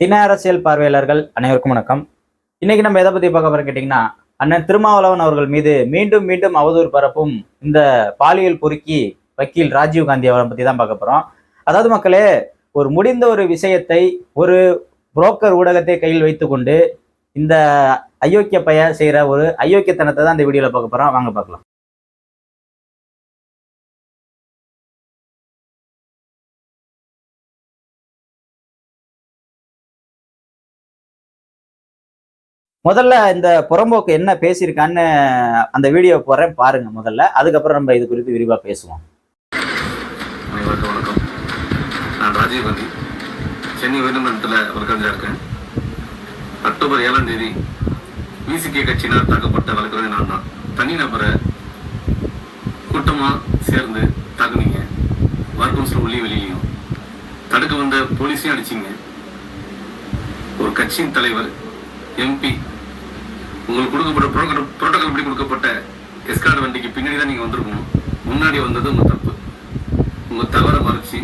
தின அரசியல் பார்வையாளர்கள் அனைவருக்கும் வணக்கம். இன்னைக்கு நம்ம எதை பத்தி பார்க்க போறோம் கேட்டீங்கன்னா அண்ணன் திருமாவளவன் அவர்கள் மீது மீண்டும் மீண்டும் அவதூறு பரப்பும் இந்த பாலியல் பொறுக்கி வக்கீல் ராஜீவ் காந்தி அவரை பத்தி தான் பார்க்க போறோம். அதாவது மக்களே ஒரு முடிந்த ஒரு விஷயத்தை ஒரு புரோக்கர் ஊடகத்தை கையில் வைத்துக்கொண்டு இந்த அயோக்கிய பைய செய்கிற ஒரு அயோக்கியத்தனத்தை தான் இந்த வீடியோவில் பார்க்க போகிறோம் வாங்க பார்க்கலாம். முதல்ல இந்த புறம்போக்கு என்ன பேசியிருக்கான்னு அந்த வீடியோ போறேன் பாருங்க முதல்ல. அதுக்கப்புறம் நம்ம இது குறித்து விரிவா பேசுவோம். வணக்கம். நான் ராஜீவ் காந்தி. சென்னை உயர்நீதிமன்றத்தில் வழக்கறிஞராக இருக்கேன். அக்டோபர் ஏழாம் தேதி விசிகே கட்சியினர் தாக்கப்பட்ட வழக்கறிஞர் நான் தான். தனிநபரை கூட்டமாக சேர்ந்து தாக்குனீங்க. பார் கவுன்சில் உள்ளே வெளியிலையும். தடுக்க வந்த போலீஸையும் அடிச்சிங்க. ஒரு கட்சியின் தலைவர் எம்பி உங்களுக்கு கொடுக்கப்பட்ட புரோட்டோகால் படி கொடுக்கப்பட்ட எஸ்கார்டு வண்டிக்கு பின்னாடி தான் நீங்கள் வந்திருக்கணும். முன்னாடி வந்தது உங்கள் தப்பு. உங்கள் தவறை மறைச்சி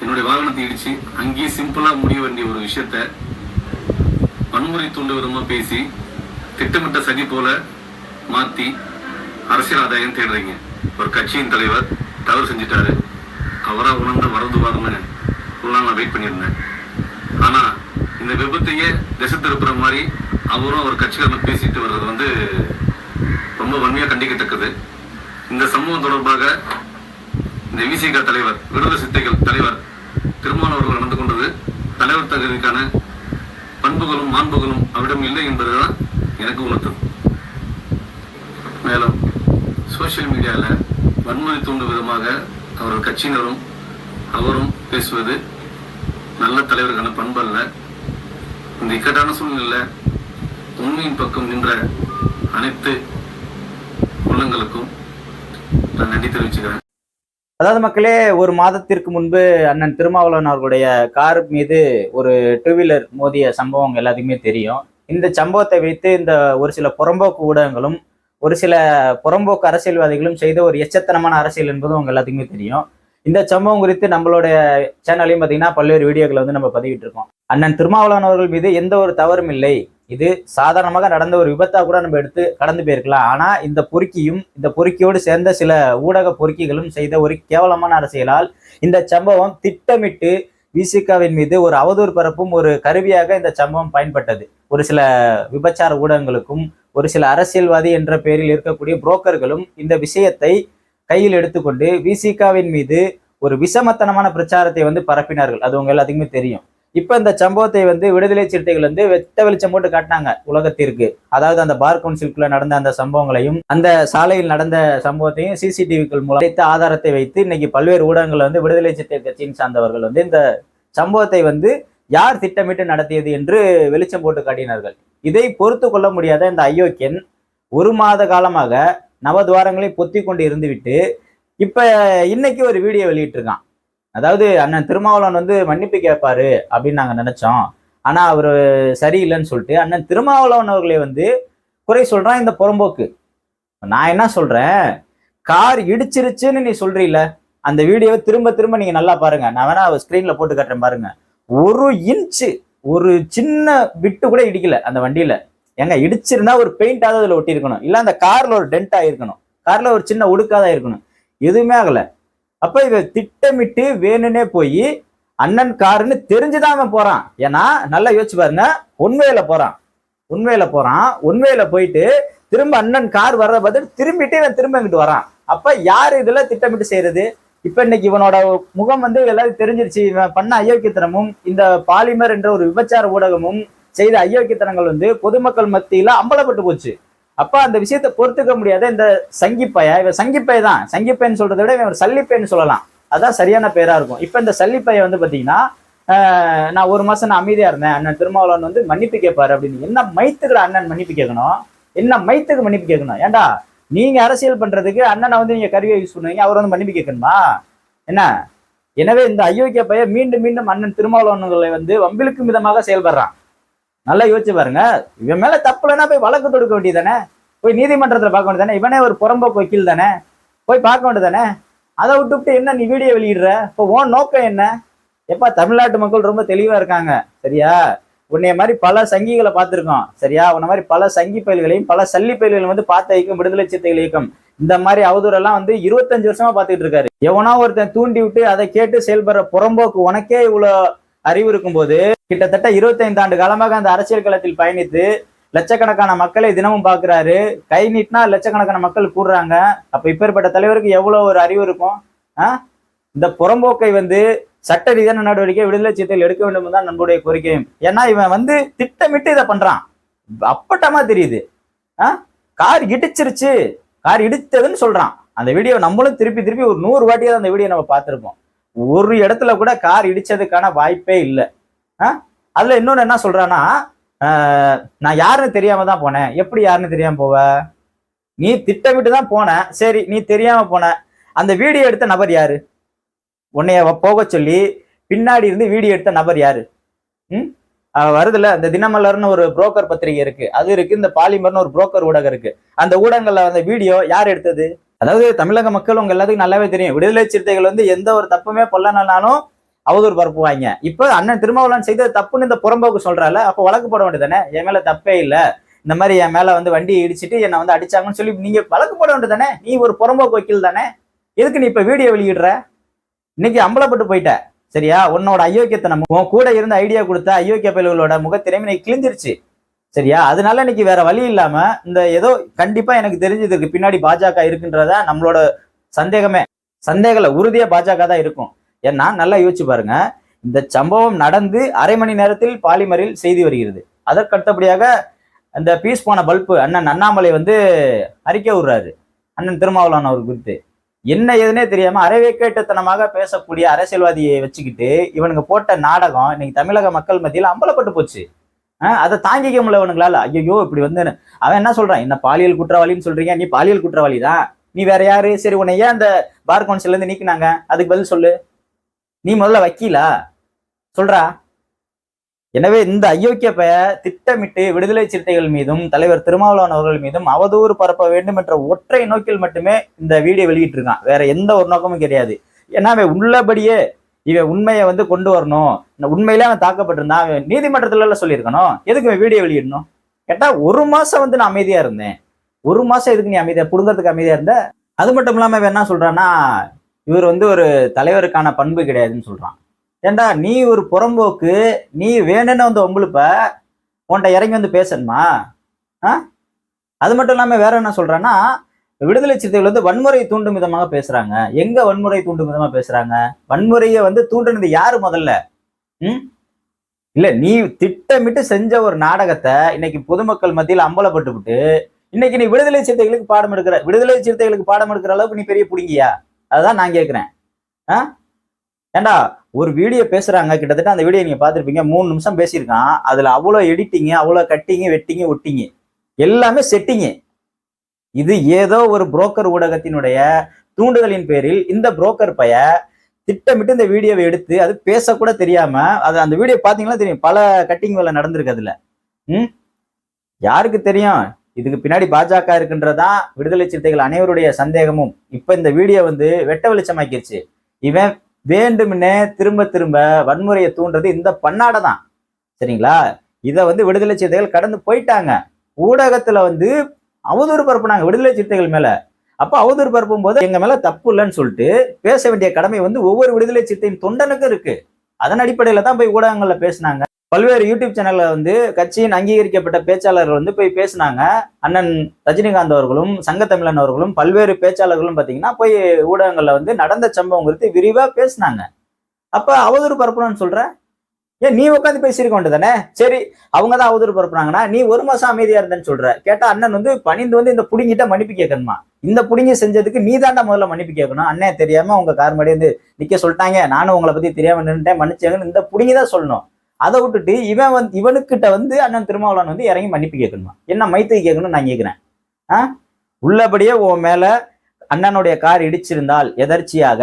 என்னுடைய வாகனத்தை இடிச்சு அங்கேயே சிம்பிளாக முடிய வேண்டிய ஒரு விஷயத்த வன்முறை தூண்டு விதமாக பேசி திட்டமிட்ட சதி போல மாற்றி அரசியல் ஆதாயம் தேடுறீங்க. ஒரு கட்சியின் தலைவர் தவறு செஞ்சுட்டாரு. அவராக உணர்ந்த மறந்துவாருன்னு இவ்வளவு நான் வெயிட் பண்ணியிருந்தேன். ஆனால் இந்த விபத்தையே திசை திருப்புற மாதிரி அவரும் அவர் கட்சிக்காரன் பேசிட்டு வர்றது வந்து ரொம்ப வன்மையா கண்டிக்கத்தக்கது. இந்த சம்பவம் தொடர்பாக இந்த விசிக தலைவர் விடுதலை சித்தைகள் தலைவர் திருமாவளவன் அவர்கள் நடந்து கொண்டது. தலைவர் தகுதிக்கான பண்புகளும் மாண்புகளும் அவரிடம் இல்லை என்பதுதான் எனக்கு உணர்த்தது மேலும் சோஷியல் மீடியாவில் வன்முறை தூண்டும் விதமாக அவர்கள் கட்சியினரும் அவரும் பேசுவது நல்ல தலைவருக்கான பண்பு அல்ல. இந்த இக்கட்டான சூழ்நிலை உண்மையின் பக்கம் நின்ற அனைத்து உள்ளங்களுக்கும் நான் நன்றி தெரிவிச்சுக்கிறேன். அதாவது மக்களே ஒரு மாதத்திற்கு முன்பு அண்ணன் திருமாவளவன் அவர்களுடைய கார் மீது ஒரு டூ வீலர் மோதிய சம்பவம் எல்லாத்துக்குமே தெரியும். இந்த சம்பவத்தை வைத்து இந்த ஒரு சில புறம்போக்கு ஊடகங்களும் ஒரு சில புறம்போக்கு அரசியல்வாதிகளும் செய்த ஒரு எச்சத்தனமான அரசியல் என்பதும் உங்க எல்லாத்துக்குமே தெரியும். இந்த சம்பவம் குறித்து நம்மளுடைய சேனலையும் பார்த்தீங்கன்னா பல்வேறு வீடியோக்களை வந்து நம்ம பதிவிட்டு இருக்கோம். அண்ணன் திருமாவளவன் அவர்கள் மீது எந்த ஒரு தவறும் இல்லை. இது சாதாரணமாக நடந்த ஒரு விபத்தா கூட நம்ம எடுத்து கடந்து போயிருக்கலாம். ஆனா இந்த பொறுக்கியும் இந்த பொறுக்கியோடு சேர்ந்த சில ஊடக பொறுக்கிகளும் செய்த ஒரு கேவலமான அரசியலால் இந்த சம்பவம் திட்டமிட்டு விசிகாவின் மீது ஒரு அவதூறு பரப்பும் ஒரு கருவியாக இந்த சம்பவம் பயன்பட்டது. ஒரு சில விபச்சார ஊடகங்களுக்கும் ஒரு சில அரசியல்வாதி என்ற பெயரில் இருக்கக்கூடிய புரோக்கர்களும் இந்த விஷயத்தை கையில் எடுத்துக்கொண்டு விசிகாவின் மீது ஒரு விஷமத்தனமான பிரச்சாரத்தை வந்து பரப்பினார்கள். அது உங்க எல்லாத்துக்குமே தெரியும். இப்ப இந்த சம்பவத்தை வந்து விடுதலை சிறுத்தைகள் வந்து வெட்ட வெளிச்சம் போட்டு காட்டினாங்க உலகத்திற்கு. அதாவது அந்த பார் கவுன்சிலுக்குள்ள நடந்த அந்த சம்பவங்களையும் அந்த சாலையில் நடந்த சம்பவத்தையும் சிசிடிவிக்கள் மூலம் கிடைத்த ஆதாரத்தை வைத்து இன்னைக்கு பல்வேறு ஊடகங்கள் வந்து விடுதலை சிறுத்தை கட்சியின் சார்ந்தவர்கள் வந்து இந்த சம்பவத்தை வந்து யார் திட்டமிட்டு நடத்தியது என்று வெளிச்சம் போட்டு காட்டினார்கள். இதை பொறுத்து கொள்ள முடியாத இந்த அயோக்கியன் ஒரு மாத காலமாக நவதுவாரங்களையும் பொத்தி கொண்டு இருந்துவிட்டு இப்போ இன்னைக்கு ஒரு வீடியோ வெளியிட்டிருக்கான். அதாவது அண்ணன் திருமாவளவன் வந்து மன்னிப்பு கேட்பாரு அப்படின்னு நாங்கள் நினைச்சோம். ஆனால் அவர் சரியில்லைன்னு சொல்லிட்டு அண்ணன் திருமாவளவன் அவர்களே வந்து குறை சொல்கிறான் இந்த புறம்போக்கு. நான் என்ன சொல்கிறேன் கார் இடிச்சிருச்சுன்னு நீ சொல்கிறீல்ல அந்த வீடியோவை திரும்ப திரும்ப நீங்கள் நல்லா பாருங்க. நான் வேணா ஸ்க்ரீனில் போட்டு காட்டுறேன் பாருங்கள் ஒரு இன்ச்சு ஒரு சின்ன விட்டு கூட இடிக்கல அந்த வண்டியில். ஏங்க இடிச்சிருந்தா ஒரு பெயிண்டாவது அதுல ஒட்டி இருக்கணும் இல்ல அந்த கார்ல ஒரு டென்ட் ஆயிருக்கணும். கார்ல ஒரு சின்ன உடுக்காதான் இருக்கணும். எதுவுமே ஆகல. அப்ப இவ திட்டமிட்டு வேணும்னே போய் அண்ணன் காருன்னு தெரிஞ்சுதான் அவன் போறான். ஏன்னா நல்லா யோசிச்சு பாருங்க. உண்மையில போறான். உண்மையில போறான். உண்மையில போயிட்டு திரும்ப அண்ணன் கார் வர்றத பார்த்துட்டு திரும்பிட்டு இவன் திரும்ப இங்கிட்டு வரான். அப்ப யார் இதுல திட்டமிட்டு செய்யறது? இப்ப இன்னைக்கு இவனோட முகம் வந்து எல்லாரும் தெரிஞ்சிருச்சு. இவன் பண்ண அயோக்கியத்தனமும் இந்த பாலிமர் என்ற ஒரு விபச்சார ஊடகமும் செய்த அயோக்கியத்தனங்கள் வந்து பொதுமக்கள் மத்தியில அம்பலப்பட்டு போச்சு. அப்ப அந்த விஷயத்தை பொறுத்துக்க முடியாத இந்த சங்கிப்பையா? இவன் சங்கிப்பை தான். சங்கிப்பைன்னு சொல்றதை விட இவன் ஒரு சல்லிப்பைன்னு சொல்லலாம். அதான் சரியான பேரா இருக்கும். இப்ப இந்த சல்லிப்பைய வந்து பாத்தீங்கன்னா நான் ஒரு மாசம் நான் அமைதியா இருந்தேன். அண்ணன் திருமாவளவன் வந்து மன்னிப்பு கேட்பாரு அப்படின்னு. என்ன மைத்துக்கிற அண்ணன் மன்னிப்பு கேட்கணும்? என்ன மைத்துக்கு மன்னிப்பு கேட்கணும்? ஏன்டா நீங்க அரசியல் பண்றதுக்கு அண்ணனை வந்து நீங்க கருவியை யூஸ் பண்ணுவீங்க அவர் வந்து மன்னிப்பு கேட்கணுமா? என்ன? எனவே இந்த அயோக்கிய பைய மீண்டும் மீண்டும் அண்ணன் திருமாவளவன்களை வந்து வம்பிழுக்கும் விதமாக செயல்படுறான். நல்லா யோசிச்சு பாருங்க. இவன் மேல தப்புலன்னா போய் வழக்கு தொடுக்க வேண்டியதானே போய் நீதிமன்றத்தில் பார்க்க வேண்டியதானே இவனே ஒரு புறம்ப வக்கீல் தானே? போய் பார்க்க வேண்டியதானே அதை விட்டுவிட்டு என்ன நீ வீடியோ வெளியிடுற? இப்போ உன் நோக்கம் என்ன? எப்பா தமிழ்நாட்டு மக்கள் ரொம்ப தெளிவா இருக்காங்க. சரியா? உன்னைய மாதிரி பல சங்கிகளை பார்த்துருக்கோம். சரியா? உன்ன மாதிரி பல சங்கி பயல்களையும் பல சல்லி பயல்களையும் வந்து பார்த்த இயக்கம் விடுதலை சித்தைகள் இயக்கம். இந்த மாதிரி அவதூறெல்லாம் வந்து இருபத்தஞ்சு வருஷமா பார்த்துட்டு இருக்காரு. எவனா ஒருத்தன் தூண்டி விட்டு அதை கேட்டு செயல்படுற புறம்போக்கு உனக்கே இவ்வளோ அறிவு இருக்கும்போது கிட்டத்தட்ட இருபத்தைந்து ஆண்டு காலமாக அந்த அரசியல் களத்தில் பயணித்து லட்சக்கணக்கான மக்களை தினமும் பாக்குறாரு கை நீட்டினா லட்சக்கணக்கான மக்கள் கூடுறாங்க. அப்ப இப்பேற்பட்ட தலைவருக்கு எவ்வளவு ஒரு அறிவு இருக்கும்? ஆ? இந்த புறம்போக்கை வந்து சட்ட ரீதியான நடவடிக்கை விடுதலை சிறுத்தைகள் எடுக்க வேண்டும் தான் நம்மளுடைய கோரிக்கையும். ஏன்னா இவன் வந்து திட்டமிட்டு இதை பண்றான். அப்பட்டமா தெரியுது. ஆ? கார் இடிச்சிருச்சு. கார் இடித்ததுன்னு சொல்றான். அந்த வீடியோ நம்மளும் திருப்பி திருப்பி ஒரு நூறு வாட்டியாவது அந்த வீடியோ நம்ம பார்த்திருப்போம். ஒரு இடத்துல கூட கார் இடிச்சதுக்கான வாய்ப்பே இல்லை. அதுல இன்னொன்று என்ன சொல்றான்னா நான் யாருன்னு தெரியாம தான் போனேன். எப்படி யாருன்னு தெரியாம போவ? நீ திட்டமிட்டு தான் போன. சரி நீ தெரியாம போன. அந்த வீடியோ எடுத்த நபர் யாரு? உன்னைய போக சொல்லி பின்னாடி இருந்து வீடியோ எடுத்த நபர் யாரு? ம்? வருதுல இந்த தினமலர்னு ஒரு புரோக்கர் பத்திரிகை இருக்கு. அது இருக்கு இந்த பாலிமர்னு ஒரு புரோக்கர் ஊடகம் இருக்கு. அந்த ஊடகங்கள்ல அந்த வீடியோ யார் எடுத்தது? அதாவது தமிழக மக்கள் உங்க எல்லாத்துக்கும் நல்லாவே தெரியும். விடுதலை சிறுத்தைகள் வந்து எந்த ஒரு தப்புமே பண்ணலனாலும் அவதூறு பரப்புவாங்க. இப்ப அண்ணன் திருமாவளவன் செய்தது தப்புன்னு இந்த புறம்போக்கு சொல்றால அப்ப வழக்கு போட வேண்டியதானே என் மேல தப்பே இல்லை. இந்த மாதிரி என் மேல வந்து வண்டி இடிச்சிட்டு என்னை வந்து அடிச்சாங்கன்னு சொல்லி நீங்க வழக்கு போட வேண்டியதானே நீ ஒரு புறம்போக்கு வக்கீல் தானே? எதுக்கு நீ இப்ப வீடியோ வெளியிடுற? இன்னைக்கு அம்பலப்பட்டு போயிட்ட. சரியா? உன்னோட அயோக்கியத்தனம். உன் கூட இருந்த ஐடியா கொடுத்த அயோக்கிய பயல்களோட முகத்திறமை கிழிஞ்சிருச்சு. சரியா? அதனால இன்னைக்கு வேற வழி இல்லாம இந்த ஏதோ கண்டிப்பா எனக்கு தெரிஞ்சதுக்கு பின்னாடி பாஜக இருக்குன்றத நம்மளோட சந்தேகமே. சந்தேகல உறுதியா பாஜக தான் இருக்கும். ஏன்னா நல்லா யோசிச்சு பாருங்க. இந்த சம்பவம் நடந்து அரை மணி நேரத்தில் பாலிமரில் செய்தி வருகிறது. அதற்கு அடுத்தபடியாக அந்த பீஸ் போன பல்பு அண்ணன் அண்ணாமலை வந்து அறிக்கை விடுறாரு. அண்ணன் திருமாவளவன் அவர் குறித்து. என்ன ஏதுனே தெரியாம அரைவேக்கேட்டுத்தனமாக பேசக்கூடிய அரசியல்வாதியை வச்சுக்கிட்டு இவனுங்க போட்ட நாடகம் இன்னைக்கு தமிழக மக்கள் மத்தியில் அம்பலப்பட்டு போச்சு. அதை தாங்கிக்க முடியல இல்ல ஐயோ இப்படி வந்து அவன் என்ன சொல்றான்? என்ன பாலியல் குற்றவாளின்னு சொல்றீங்க? நீ பாலியல் குற்றவாளி தான். நீ வேற யாரு? சரி உன்னை ஏன் அந்த பார் கவுன்சில் இருந்து நீக்கினாங்க? அதுக்கு பதில் சொல்லு. நீ முதல்ல வக்கீலா? சொல்றா. எனவே இந்த அயோக்கிய பெய திட்டமிட்டு விடுதலை சிறுத்தைகள் மீதும் தலைவர் திருமாவளவன் அவர்கள் மீதும் அவதூறு பரப்ப வேண்டும் என்ற ஒற்றை நோக்கில் மட்டுமே இந்த வீடியோ வெளியிட்டு இருக்கான் வேற எந்த ஒரு நோக்கமும் கிடையாது. ஏன்னா உள்ளபடியே இவன் உண்மையை வந்து கொண்டு வரணும். உண்மையிலே அவன் தாக்கப்பட்டிருந்தான் அவன் நீதிமன்றத்துல எல்லாம் சொல்லியிருக்கணும். எதுக்கு இவன் வீடியோ வெளியிடணும்? கேட்டா ஒரு மாசம் வந்து நான் அமைதியா இருந்தேன். ஒரு மாசம் எதுக்கு நீ அமைதியா புடுங்கிறதுக்கு அமைதியா இருந்த? அது மட்டும் இல்லாம இவன் என்ன சொல்றான்னா இவர் வந்து ஒரு தலைவருக்கான பண்பு கிடையாதுன்னு சொல்றான். ஏண்டா நீ ஒரு புறம்போக்கு நீ வேணும்னு வந்து உங்களுப்ப உன்கிட்ட இறங்கி வந்து பேசணுமா? ஆ? அது மட்டும் இல்லாம வேற என்ன சொல்றான்னா விடுதலை சிறுத்தைகள் வந்து வன்முறை தூண்டும் விதமாக பேசுறாங்க. எங்க வன்முறை தூண்டும் விதமா பேசுறாங்க? வன்முறையை வந்து தூண்டினது யாரு முதல்ல? ம்? இல்ல நீ திட்டமிட்டு செஞ்ச ஒரு நாடகத்தை இன்னைக்கு பொதுமக்கள் மத்தியில் அம்பலப்பட்டு விட்டு இன்னைக்கு நீ விடுதலை சிறுத்தைகளுக்கு பாடம் எடுக்கிற விடுதலை சிறுத்தைகளுக்கு பாடம் எடுக்கிற அளவுக்கு நீ பெரிய பிடிங்கியா? அதுதான் நான் கேட்கிறேன் ஆ? ஏண்டா ஒரு வீடியோ பேசுறாங்க கிட்டத்தட்ட அந்த வீடியோ நீங்க பாத்திருப்பீங்க மூணு நிமிஷம் பேசியிருக்கான். அதுல அவ்வளோ எடிட்டிங்கு அவ்வளோ கட்டிங்கு வெட்டிங்கு ஒட்டிங்க எல்லாமே செட்டிங்கு இது ஏதோ ஒரு புரோக்கர் ஊடகத்தினுடைய தூண்டுதலின் பேரில் இந்த புரோக்கர் பைய திட்டமிட்டு இந்த வீடியோவை எடுத்து அது பேசக்கூட தெரியாம அது அந்த வீடியோ பாத்தீங்கன்னா தெரியும்? பல கட்டிங் வேலை நடந்திருக்கு அதுல. ம்? யாருக்கு தெரியும்? இதுக்கு பின்னாடி பாஜக இருக்குன்றதான் விடுதலை சிறுத்தைகள் அனைவருடைய சந்தேகமும். இப்ப இந்த வீடியோ வந்து வெட்ட வெளிச்சமாக்கிருச்சு. இவன் வேண்டும்னே திரும்ப திரும்ப வன்முறையை தூண்டுறது இந்த பன்னாடை தான். சரிங்களா? இதை வந்து விடுதலை சிறுத்தைகள் கடந்து போயிட்டாங்க. ஊடகத்துல வந்து அவதூறு பரப்புனாங்க விடுதலை சிறுத்தைகள் மேல. அப்ப அவதூறு பரப்பும் போது எங்க மேல தப்பு இல்லைன்னு சொல்லிட்டு பேச வேண்டிய கடமை வந்து ஒவ்வொரு விடுதலை சிறுத்தையின் தொண்டனுக்கும் இருக்கு. அதன் அடிப்படையில தான் போய் ஊடகங்கள்ல பேசினாங்க. பல்வேறு யூடியூப் சேனல்ல வந்து கட்சியின் அங்கீகரிக்கப்பட்ட பேச்சாளர்கள் வந்து போய் பேசினாங்க. அண்ணன் ரஜினிகாந்த் அவர்களும் சங்கத்தமிழன் அவர்களும் பல்வேறு பேச்சாளர்களும் பாத்தீங்கன்னா போய் ஊடகங்கள்ல வந்து நடந்த சம்பவம் குறித்து விரிவா பேசினாங்க. அப்ப அவதூறு பரப்பணும்னு சொல்கிறேன் ஏன் நீ உட்காந்து பேசியிருக்க வேண்டியதானே சரி அவங்க தான் அவதூறு பரப்புறாங்கன்னா நீ ஒரு மாசம் அமைதியா இருந்தேன்னு சொல்ற. கேட்டா அண்ணன் வந்து பணிந்து வந்து இந்த புடிங்கிட்ட மன்னிப்பு கேட்கணுமா? இந்த புடுங்கி செஞ்சதுக்கு நீ தாண்டா முதல்ல மன்னிப்பு கேட்கணும். அண்ணே தெரியாம உங்க கார் மாடி வந்து நிக்க சொல்லிட்டாங்க. நானும் உங்களை பத்தி தெரியாம நின்றுட்டேன் மன்னிச்சாங்கன்னு இந்த புடுங்கி தான் சொல்லணும். அதை விட்டுட்டு இவன் வந்து இவனுக்கிட்ட வந்து அண்ணன் திருமாவளவன் வந்து இறங்கி மன்னிப்பு கேட்கணுமா? என்ன மைத்துக்கு கேட்கணும்னு நான் கேட்கிறேன். ஆ? உள்ளபடியே உன் மேல அண்ணனுடைய கார் இடிச்சிருந்தால் எதர்ச்சியாக?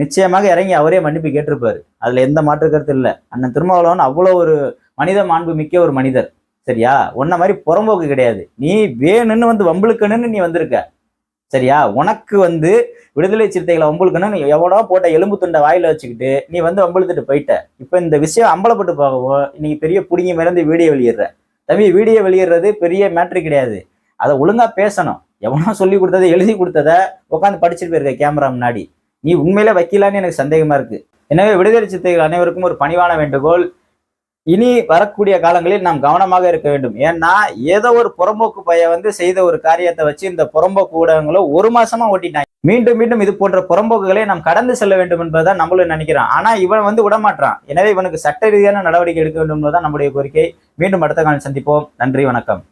நிச்சயமாக இறங்கி அவரே மன்னிப்பு கேட்டிருப்பாரு. அதுல எந்த மாற்று கருத்து இல்லை. அண்ணன் திருமாவளவன் அவ்வளோ ஒரு மனித மாண்பு மிக்க ஒரு மனிதர். சரியா? உன்ன மாதிரி புறம்போக்கு கிடையாது. நீ வேணும்னு வந்து வம்புழுக்கணும்னு நீ வந்திருக்க. சரியா? உனக்கு வந்து விடுதலை சிறுத்தைகளை வம்புழுக்கணும்னு நீ எவனோ போட்ட எலும்பு துண்டை வாயில வச்சுக்கிட்டு நீ வந்து வம்புழுத்துட்டு போயிட்ட. இப்போ இந்த விஷயம் அம்பலப்பட்டு போகவோ நீ பெரிய புடிங்கி மிரந்து வீடியோ வெளியிடுற. தம்பி வீடியோ வெளியிடுறது பெரிய மேட்ரு கிடையாது. அதை ஒழுங்கா பேசணும். எவனோ சொல்லி கொடுத்ததை எழுதி கொடுத்ததை உட்காந்து படிச்சுட்டு போயிருக்க கேமரா முன்னாடி. நீ உண்மையில வைக்கலான்னு எனக்கு சந்தேகமா இருக்கு. எனவே விடுதலை சித்தைகள் அனைவருக்கும் ஒரு பணிவான வேண்டுகோள். இனி வரக்கூடிய காலங்களில் நாம் கவனமாக இருக்க வேண்டும். ஏன்னா ஏதோ ஒரு புறம்போக்கு பைய வந்து செய்த ஒரு காரியத்தை வச்சு இந்த புறம்போக்கு ஊடகங்களோ ஒரு மாசமா ஓட்டிட்டாங்க. மீண்டும் மீண்டும் இது போன்ற புறம்போக்குகளை நாம் கடந்து செல்ல வேண்டும் என்பதுதான் நம்மளும் நினைக்கிறோம். ஆனா இவன் வந்து விடமாட்டான் எனவே இவனுக்கு சட்ட ரீதியான நடவடிக்கை எடுக்க வேண்டும் என்பதுதான் நம்முடைய கோரிக்கை. மீண்டும் அடுத்த காலம் சந்திப்போம். நன்றி வணக்கம்.